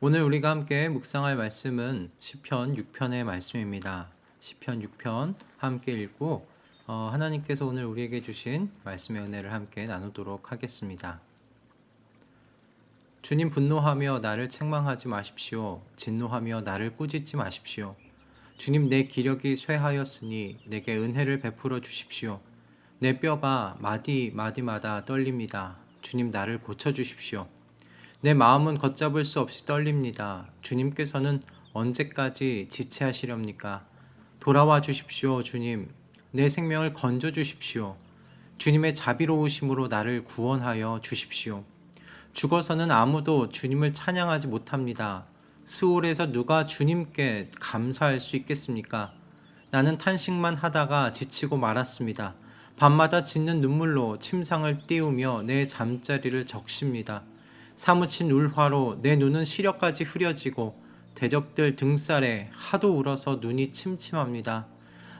오늘 우리가 함께 묵상할 말씀은 시편 6편의 말씀입니다. 시편 6편 함께 읽고 어, 하나님께서 오늘 우리에게 주신 말씀의 은혜를 함께 나누도록 하겠습니다. 주님 분노하며 나를 책망하지 마십시오. 진노하며 나를 꾸짖지 마십시오. 주님 내 기력이 쇠하였으니 내게 은혜를 베풀어 주십시오. 내 뼈가 마디 마디마다 떨립니다. 주님 나를 고쳐 주십시오. 내 마음은 걷잡을 수 없이 떨립니다. 주님께서는 언제까지 지체하시렵니까? 돌아와 주십시오, 주님. 내 생명을 건져 주십시오. 주님의 자비로우심으로 나를 구원하여 주십시오. 죽어서는 아무도 주님을 찬양하지 못합니다. 수월에서 누가 주님께 감사할 수 있겠습니까? 나는 탄식만 하다가 지치고 말았습니다. 밤마다 짓는 눈물로 침상을 띄우며 내 잠자리를 적십니다. 사무친 울화로 내 눈은 시력까지 흐려지고 대적들 등살에 하도 울어서 눈이 침침합니다.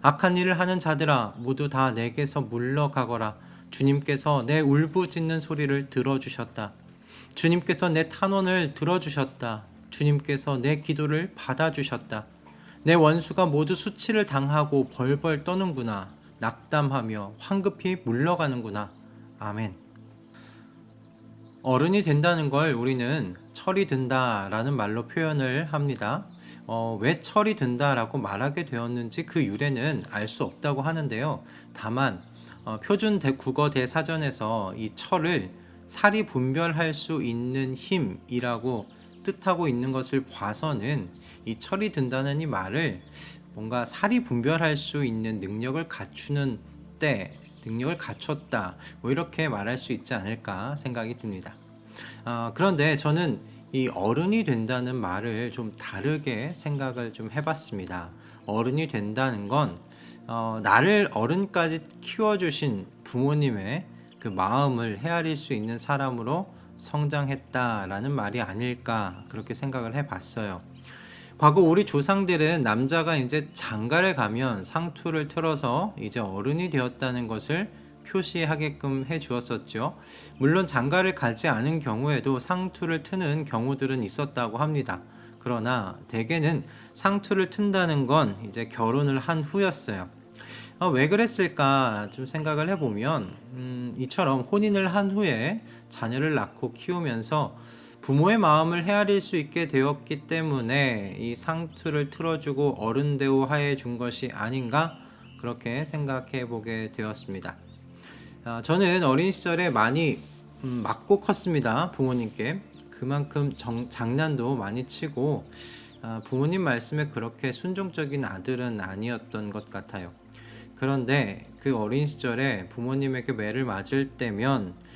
악한 일을 하는 자들아 모두 다 내게서 물러가거라. 주님께서 내 울부짖는 소리를 들어주셨다. 주님께서 내 탄원을 들어주셨다. 주님께서 내 기도를 받아주셨다. 내 원수가 모두 수치를 당하고 벌벌 떠는구나. 낙담하며 황급히 물러가는구나. 아멘. 어른이 된다는 걸 우리는 철이 든다 라는 말로 표현을 합니다. 어, 왜 철이 든다 라고 말하게 되었는지 그 유래는 알 수 없다고 하는데요. 다만 어, 표준 대, 국어 대사전에서 이 철을 살이 분별할 수 있는 힘이라고 뜻하고 있는 것을 봐서는 이 철이 든다는 이 말을 뭔가 살이 분별할 수 있는 능력을 갖추는 때 능력을 갖췄다 뭐 이렇게 말할 수 있지 않을까 생각이 듭니다. 아, 그런데 저는 이 어른이 된다는 말을 좀 다르게 생각을 좀 해봤습니다. 어른이 된다는 건 어, 나를 어른까지 키워주신 부모님의 그 마음을 헤아릴 수 있는 사람으로 성장했다라는 말이 아닐까 그렇게 생각을 해봤어요. 과거 우리 조상들은 남자가 이제 장가를 가면 상투를 틀어서 이제 어른이 되었다는 것을 표시하게끔 해 주었었죠. 물론 장가를 가지 않은 경우에도 상투를 트는 경우들은 있었다고 합니다. 그러나 대개는 상투를 튼다는 건 이제 결혼을 한 후였어요. 어, 왜 그랬을까 좀 생각을 해보면 음, 이처럼 혼인을 한 후에 자녀를 낳고 키우면서 부모의 마음을 헤아릴 수 있게 되었기 때문에 이 상투를 틀어주고 어른 대우하여 준 것이 아닌가 그렇게 생각해 보게 되었습니다. 아, 저는 어린 시절에 많이 음, 맞고 컸습니다. 부모님께 그만큼 정, 장난도 많이 치고 아, 부모님 말씀에 그렇게 순종적인 아들은 아니었던 것 같아요. 그런데 그 어린 시절에 부모님에게 매를 맞을 때면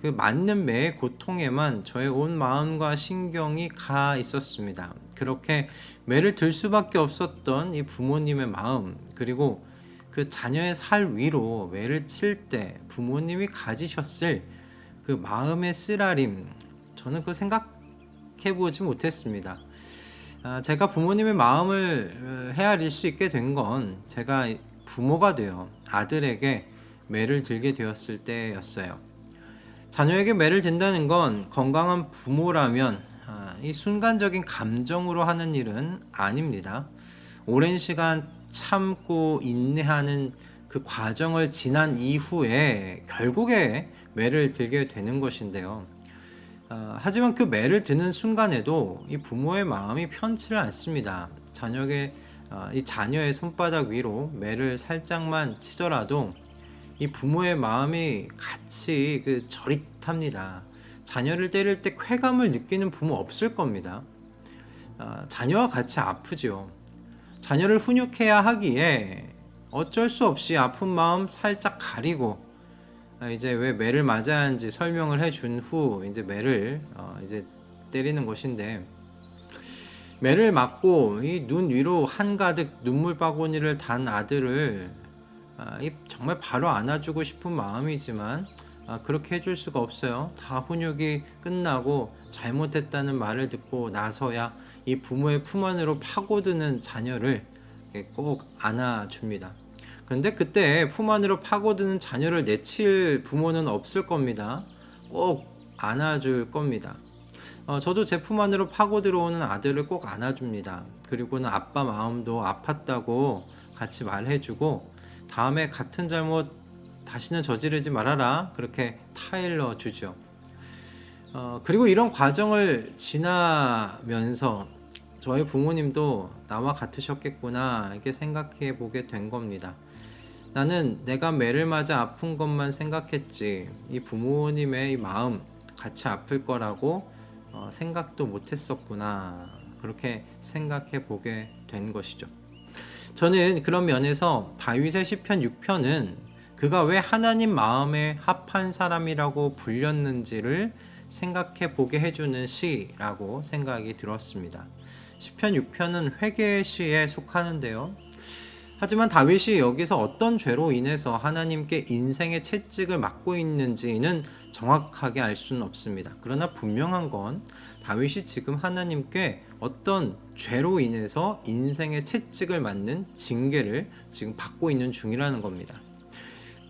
그 맞는 매의 고통에만 저의 온 마음과 신경이 가 있었습니다. 그렇게 매를 들 수밖에 없었던 이 부모님의 마음 그리고 그 자녀의 살 위로 매를 칠 때 부모님이 가지셨을 그 마음의 쓰라림 저는 그 생각해 보지 못했습니다. 아, 제가 부모님의 마음을 어, 헤아릴 수 있게 된 건 제가 부모가 되어 아들에게 매를 들게 되었을 때였어요. 자녀에게 매를 든다는 건 건강한 부모라면 아, 이 순간적인 감정으로 하는 일은 아닙니다. 오랜 시간 참고 인내하는 그 과정을 지난 이후에 결국에 매를 들게 되는 것인데요. 어, 하지만 그 매를 드는 순간에도 이 부모의 마음이 편치를 않습니다. 자녀의 어, 이 자녀의 손바닥 위로 매를 살짝만 치더라도 이 부모의 마음이 같이 그 저릿합니다. 자녀를 때릴 때 쾌감을 느끼는 부모 없을 겁니다. 어, 자녀와 같이 아프죠. 자녀를 훈육해야 하기에 어쩔 수 없이 아픈 마음 살짝 가리고 아, 이제 왜 매를 맞아야 하는지 설명을 해준 후 이제 매를 어, 이제 때리는 것인데 매를 맞고 이 눈 위로 한가득 눈물 바구니를 단 아들을 아, 정말 바로 안아주고 싶은 마음이지만 아, 그렇게 해줄 수가 없어요. 다 훈육이 끝나고 잘못했다는 말을 듣고 나서야 이 부모의 품 안으로 파고드는 자녀를 꼭 안아줍니다. 근데 그때 품 안으로 파고드는 자녀를 내칠 부모는 없을 겁니다. 꼭 안아줄 겁니다. 어, 저도 제 품 안으로 파고 들어오는 아들을 꼭 안아줍니다. 그리고는 아빠 마음도 아팠다고 같이 말해주고 다음에 같은 잘못 다시는 저지르지 말아라 그렇게 타일러 주죠. 어, 그리고 이런 과정을 지나면서 저희 부모님도 나와 같으셨겠구나 이렇게 생각해 보게 된 겁니다. 나는 내가 매를 맞아 아픈 것만 생각했지 이 부모님의 이 마음 같이 아플 거라고 어, 생각도 못했었구나 그렇게 생각해 보게 된 것이죠. 저는 그런 면에서 다윗의 시편 6편은 그가 왜 하나님 마음에 합한 사람이라고 불렸는지를 생각해 보게 해주는 시라고 생각이 들었습니다. 시편 6편은 회개의 시에 속하는데요. 하지만 다윗이 여기서 어떤 죄로 인해서 하나님께 인생의 채찍을 맞고 있는지는 정확하게 알 수는 없습니다. 그러나 분명한 건 다윗이 지금 하나님께 어떤 죄로 인해서 인생의 채찍을 맞는 징계를 지금 받고 있는 중이라는 겁니다.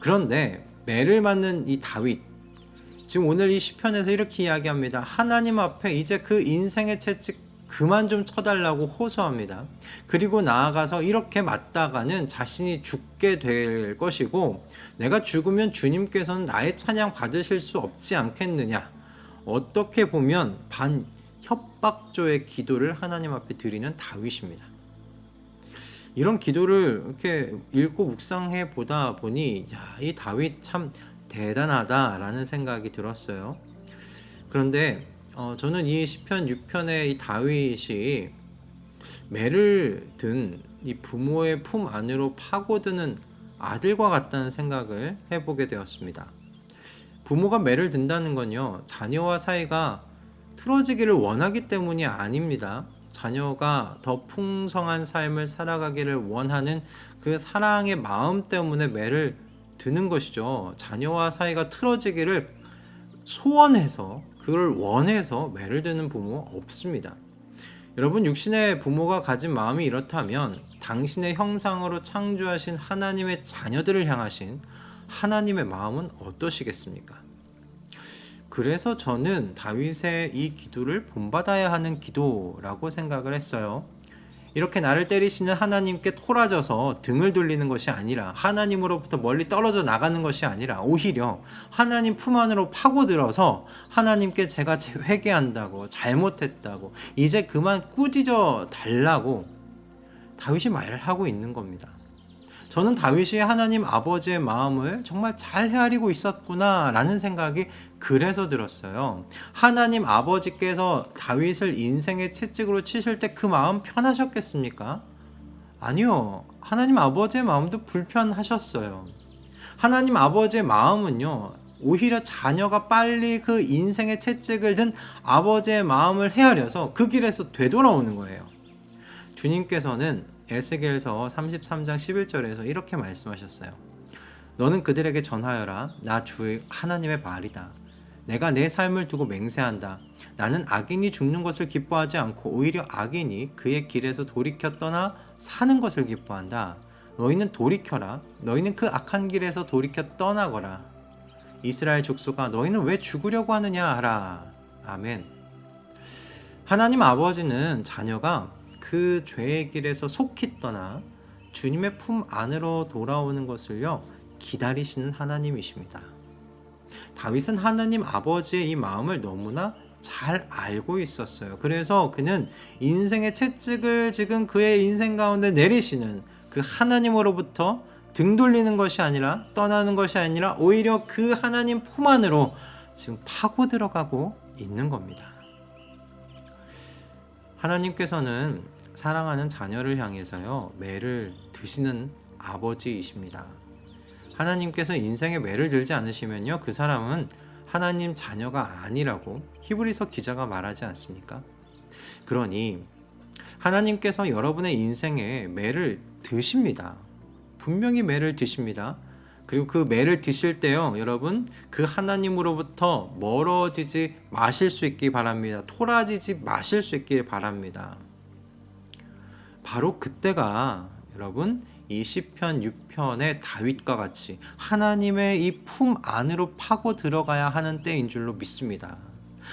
그런데 매를 맞는 이 다윗 지금 오늘 이 시편에서 이렇게 이야기합니다. 하나님 앞에 이제 그 인생의 채찍 그만 좀 쳐달라고 호소합니다. 그리고 나아가서 이렇게 맞다가는 자신이 죽게 될 것이고 내가 죽으면 주님께서는 나의 찬양 받으실 수 없지 않겠느냐. 어떻게 보면 반 협박조의 기도를 하나님 앞에 드리는 다윗입니다. 이런 기도를 이렇게 읽고 묵상해 보다 보니 야, 이 다윗 참 대단하다라는 생각이 들었어요. 그런데 어, 저는 이 시편 6편의 이 다윗이 매를 든 이 부모의 품 안으로 파고드는 아들과 같다는 생각을 해보게 되었습니다. 부모가 매를 든다는 건요, 자녀와 사이가 틀어지기를 원하기 때문이 아닙니다. 자녀가 더 풍성한 삶을 살아가기를 원하는 그 사랑의 마음 때문에 매를 드는 것이죠. 자녀와 사이가 틀어지기를 소원해서 그걸 원해서 매를 드는 부모 없습니다. 여러분 육신의 부모가 가진 마음이 이렇다면 당신의 형상으로 창조하신 하나님의 자녀들을 향하신 하나님의 마음은 어떠시겠습니까? 그래서 저는 다윗의 이 기도를 본받아야 하는 기도라고 생각을 했어요. 이렇게 나를 때리시는 하나님께 토라져서 등을 돌리는 것이 아니라 하나님으로부터 멀리 떨어져 나가는 것이 아니라 오히려 하나님 품 안으로 파고들어서 하나님께 제가 회개한다고 잘못했다고 이제 그만 꾸짖어 달라고 다윗이 말을 하고 있는 겁니다. 저는 다윗이 하나님 아버지의 마음을 정말 잘 헤아리고 있었구나라는 생각이 그래서 들었어요. 하나님 아버지께서 다윗을 인생의 채찍으로 치실 때 그 마음 편하셨겠습니까? 아니요. 하나님 아버지의 마음도 불편하셨어요. 하나님 아버지의 마음은요. 오히려 자녀가 빨리 그 인생의 채찍을 든 아버지의 마음을 헤아려서 그 길에서 되돌아오는 거예요. 주님께서는 에스겔서 33장 11절에서 이렇게 말씀하셨어요. 너는 그들에게 전하여라. 나 주 하나님의 말이다. 내가 내 삶을 두고 맹세한다. 나는 악인이 죽는 것을 기뻐하지 않고 오히려 악인이 그의 길에서 돌이켜 떠나 사는 것을 기뻐한다. 너희는 돌이켜라. 너희는 그 악한 길에서 돌이켜 떠나거라. 이스라엘 족속아 너희는 왜 죽으려고 하느냐 하라. 아멘. 하나님 아버지는 자녀가 그 죄의 길에서 속히 떠나 주님의 품 안으로 돌아오는 것을요 기다리시는 하나님이십니다. 다윗은 하나님 아버지의 이 마음을 너무나 잘 알고 있었어요. 그래서 그는 인생의 채찍을 지금 그의 인생 가운데 내리시는 그 하나님으로부터 등 돌리는 것이 아니라 떠나는 것이 아니라 오히려 그 하나님 품 안으로 지금 파고 들어가고 있는 겁니다. 하나님께서는 사랑하는 자녀를 향해서요 매를 드시는 아버지이십니다. 하나님께서 인생에 매를 들지 않으시면요 그 사람은 하나님 자녀가 아니라고 히브리서 기자가 말하지 않습니까? 그러니 하나님께서 여러분의 인생에 매를 드십니다. 분명히 매를 드십니다. 그리고 그 매를 드실 때요, 여러분, 그 하나님으로부터 멀어지지 마실 수 있기 바랍니다. 토라지지 마실 수 있길 바랍니다. 바로 그때가 여러분 이 시편 6편의 다윗과 같이 하나님의 이 품 안으로 파고 들어가야 하는 때인 줄로 믿습니다.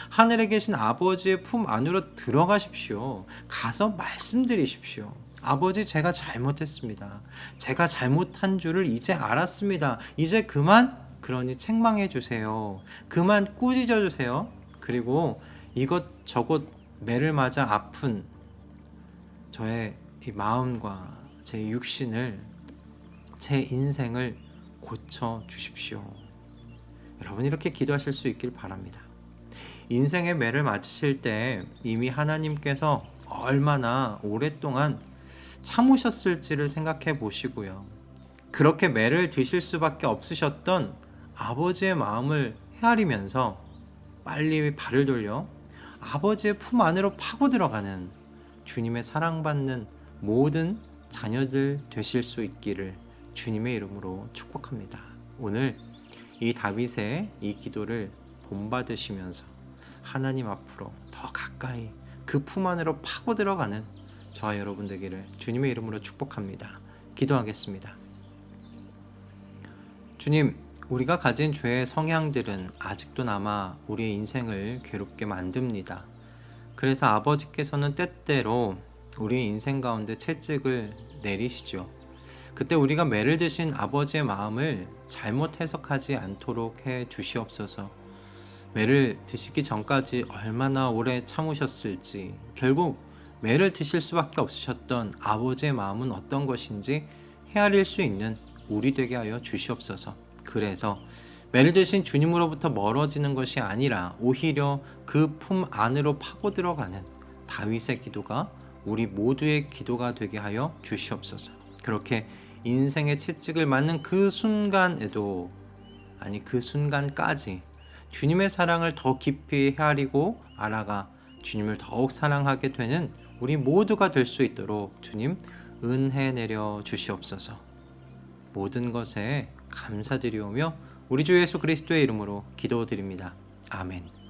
하늘에 계신 아버지의 품 안으로 들어가십시오. 가서 말씀드리십시오. 아버지, 제가 잘못했습니다. 제가 잘못한 줄을 이제 알았습니다. 이제 그만, 그러니 책망해 주세요. 그만 꾸짖어 주세요. 그리고 이것 저것 매를 맞아 아픈 저의 이 마음과 제 육신을, 제 인생을 고쳐 주십시오. 여러분 이렇게 기도하실 수 있길 바랍니다. 인생의 매를 맞으실 때 이미 하나님께서 얼마나 오랫동안 참으셨을지를 생각해 보시고요. 그렇게 매를 드실 수밖에 없으셨던 아버지의 마음을 헤아리면서 빨리 발을 돌려 아버지의 품 안으로 파고 들어가는 주님의 사랑받는 모든 자녀들 되실 수 있기를 주님의 이름으로 축복합니다. 오늘 이 다윗의 이 기도를 본받으시면서 하나님 앞으로 더 가까이 그 품 안으로 파고 들어가는 저와 여러분 되기를 주님의 이름으로 축복합니다. 기도하겠습니다. 주님, 우리가 가진 죄의 성향들은 아직도 남아 우리의 인생을 괴롭게 만듭니다. 그래서 아버지께서는 때때로 우리의 인생 가운데 채찍을 내리시죠. 그때 우리가 매를 드신 아버지의 마음을 잘못 해석하지 않도록 해 주시옵소서. 매를 드시기 전까지 얼마나 오래 참으셨을지, 결국 매를 드실 수밖에 없으셨던 아버지의 마음은 어떤 것인지 헤아릴 수 있는 우리 되게 하여 주시옵소서. 그래서 매를 드신 주님으로부터 멀어지는 것이 아니라 오히려 그 품 안으로 파고 들어가는 다윗의 기도가 우리 모두의 기도가 되게 하여 주시옵소서. 그렇게 인생의 채찍을 맞는 그 순간에도 아니 그 순간까지 주님의 사랑을 더 깊이 헤아리고 알아가 주님을 더욱 사랑하게 되는 우리 모두가 될 수 있도록 주님 은혜 내려 주시옵소서. 모든 것에 감사드리오며 우리 주 예수 그리스도의 이름으로 기도드립니다. 아멘.